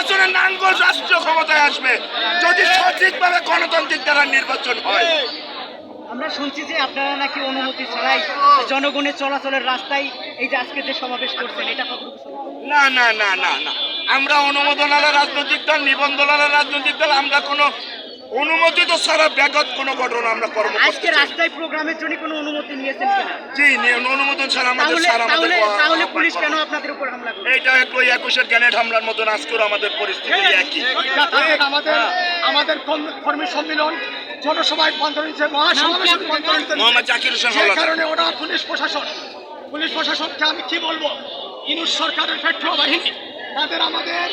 নির্বাচনে নাঙ্গল রাষ্ট্রীয় ক্ষমতায় আসবে যদি সঠিকভাবে গণতান্ত্রিক দ্বারা নির্বাচন হয়। আমরা শুনছি যে আপনারা নাকি অনুমতি ছাড়াই জনগণের চলাচলের রাস্তায় এই যে আজকে যে সমাবেশ করছেন এটা না না না না না। আমরা অনুমোদন আলা রাজনৈতিক দল নিবন্ধন আলা রাজনৈতিক দল আমরা কোনো অনুমোদিত ছাড়া ব্যাগত কোনো ঘটনা আমরা কর্ম আজকে রাস্তায় প্রোগ্রামের জন্য কোনো অনুমতি নিয়েছেন কিনা? জি নিয়ে অনুমোদন ছাড়া আমাদের তাহলে স্যার আমাদের তাহলে তাহলে পুলিশ কেন আপনাদের উপর হামলা করবে? এইটা একটু ওই একুশের গ্যানেট হামলার মতন আজকেও আমাদের পরিস্থিতি একই। আমাদের আমাদের কর্মী সম্মেলন জনসভায় রূপান্তর হয়েছে মহাসমাবেশে মোহাম্মদ জাকির হোসেন যে হাওলাদার। কারণে ওরা পুলিশ প্রশাসন পুলিশ প্রশাসনকে আমি কি বলব? ইনুস সরকারের পেট্রো বাহিনী। তাদের আমাদের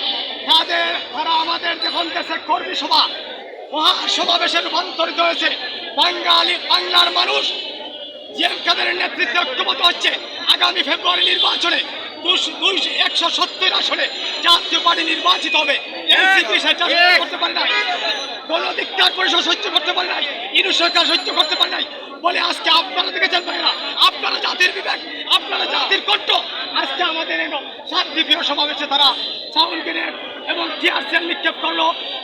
তাদের তারা আমাদের যখন দেশের কর্মী সভা মহাসমাবেশে রূপান্তরিত হয়েছে বাঙালি বাংলার মানুষ। জিএম কাদের নেতৃত্বে ঐক্যমত হচ্ছে আগামী ফেব্রুয়ারি নির্বাচনে। দুইশো একশো সত্তর আসনে জাতীয় পার্টি নির্বাচিত হবে। করতে পারে নাই। গণধিকার পরিষদ সহ্য করতে পারে নাই। ইনু সরকার সহ্য করতে পারে নাই। বলে আজকে আপনারা দেখেছেন ভাইরা আপনারা জাতির বিবেক আপনারা জাতির কণ্ঠ। আজকে আমাদের এই শান্তিপ্রিয় সমাবেশে তারা সাউন্ড গ্রেনেড এবং টিয়ার সেল নিক্ষেপ করল।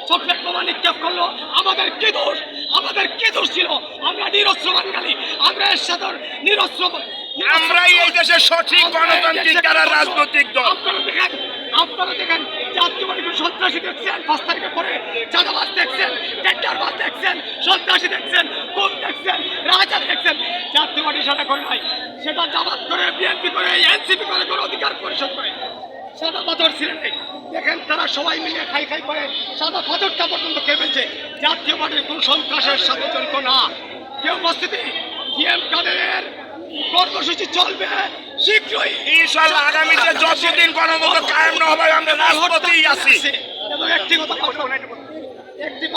চকলেট বোমা নিক্ষেপ করল। আমাদের কি দোষ? আমাদের কি দোষ ছিল? আমরা নিরস্ত্র বাঙালি। আমরা এর সাথে নিরস্ত্র আমরাই এই দেশের সঠিক গণতান্ত্রিক দ্বারা রাজনৈতিক দল। আপনারা দেখেন আপনারা দেখেন সন্ত্রাসী দেখছেন পাঁচ পরে চাঁদাবাজ দেখছেন টেন্ডারবাজ দেখছেন সন্ত্রাসী দেখছেন কোন দেখছেন রাজা দেখছেন। সেটা করে নাই। সেটা জামাত করে বিএনপি করে এনসিপি করে কোনো অধিকার পরিষদ করে। সাদা পাথর ছিলেন দেখেন তারা সবাই মিলে খাই খাই করে। সাদা পাথরটা পর্যন্ত ফেলছে জাতীয় পার্টির কোন সন্ত্রাসের সাথে জড়িত না। কেউ উপস্থিতি? জিএম কাদেরের কর্মসূচি চলবে শীঘ্রই। ইনশাল্লাহ আগামীতে যতদিন গণতন্ত্র কায়েম না হবে আমরা রাজপথেই আছি। এবং একটি কথা একটি